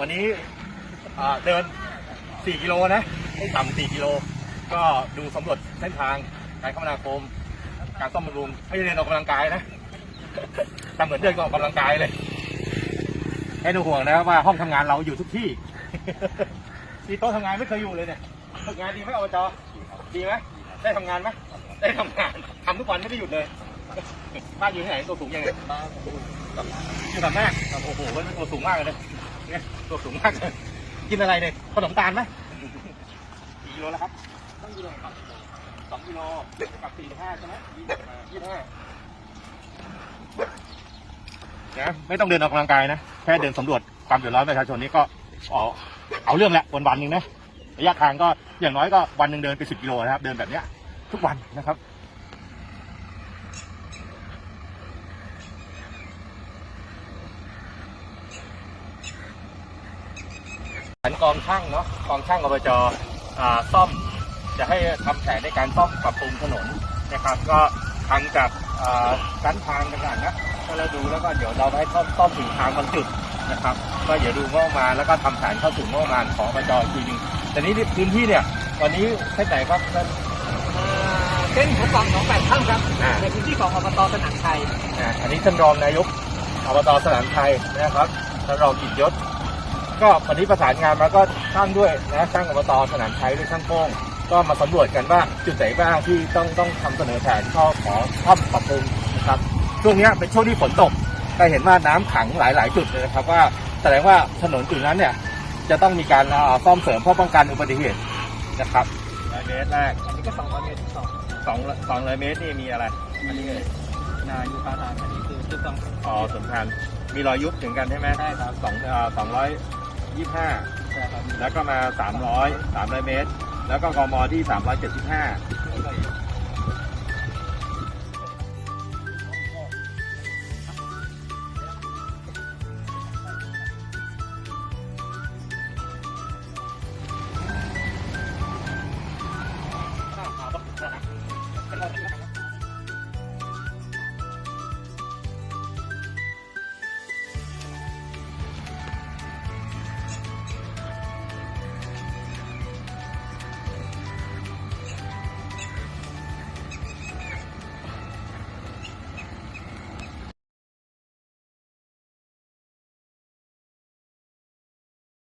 วันนี้อ่าเดิน 4 กิโลนะไม่ต่ำ4กิโล ก็ดูสำรวจเส้นทางการคมนาคม การซ่อมบำรุงไม่ได้เดินออกกำลังกายนะทำเหมือนเดินออกกำลังกายเลยให้ดูห่วงนะว่าห้องทำงานเราอยู่ทุกที่ ที่โต๊ะทำงานไม่เคยอยู่เลยเนี่ยทำงานดีไหมอบจดีไหมได้ทำงานไหมได้ทำงานทำทุกวันไม่ได้หยุดเลยบ้านอยู่ที่ไหนตัวสูงยังไงอยู่กับแม่โอ้โหมันตัวสูงมากเลย เนี่ยตัวสูงมากเลยกินอะไรเนี่ยขนมตาลไหมกี่กิโลแล้วครับสองกิโลครับสองกิโลกับสี่ห้าใช่ไหมยี่สิบห้านะไม่ต้องเดินออกกำลังกายนะ แค่เดินสำรวจความเดือดร้อนประชาชนนี่ก็เอาเอาเรื่องแหละวันวันหนึ่งนะระยะทางก็อย่างน้อยก็วันหนึ่งเดินไปสิบกิโลนะครับ เดินแบบเนี้ยทุกวันนะครับ แผนกองช่างเนาะกองช่างอบจอ่าซ่อมจะให้ทำแผนในการซ่อมปรับปรุงถนนนะครับ ก็ทางจากอ่าชั้นทางต่างๆนะก็เราดูแล้วก็เดี๋ยวเราให้ซ่อมซ่อมถึงทางบางจุดนะครับ ก็เดี๋ยวดูงบประมาณแล้วก็ทำแผนเข้าสู่งบประมาณของอบจอีกทีหนึงแต่นี้พื้นที่เนี่ยวันนี้เส้นไหนครับท่านเส้นของฝั่งหนองแปดข้ามครับอ่าในพื้นที่ของอบตสนามชัยอ่าอันนี้ท่านรองนายกอบตสนามชัยนะครับท่านรองกิจยศ ก็วันนี้ประสานงานมาก็ช่างด้วยนะช่างอบตสนามชัยด้วยช่างโป้งก็มาสำรวจกันว่าจุดไหนบ้างที่ต้องต้องทำเสนอแผนข้อขอซ่อมปรับปรุงนะครับช่วงเนี้ยเป็นช่วงที่ฝนตกก็เห็นว่าน้ำขังหลาย ๆ จุดเลยนะครับว่าแสดงว่าถนนจุดนั้นเนี่ยจะต้องมีการเอ่อซ่อมเสริมเพื่อป้องกันอุบัติเหตุนะครับร้อยเมตรแรกอันนี้ก็สองร้อยเมตรที่สองสองสองร้อยเมตรนี่มีอะไรอันนี้เลยนายูคาทานอันนี้คือจุดต้องอ๋อสำคัญมีรอยยุบถึงกันใช่ไหมใช่ครับสองเอ่อสองร้อย 25 แล้วก็มา 300 300 เมตร แล้วก็กมที่ 375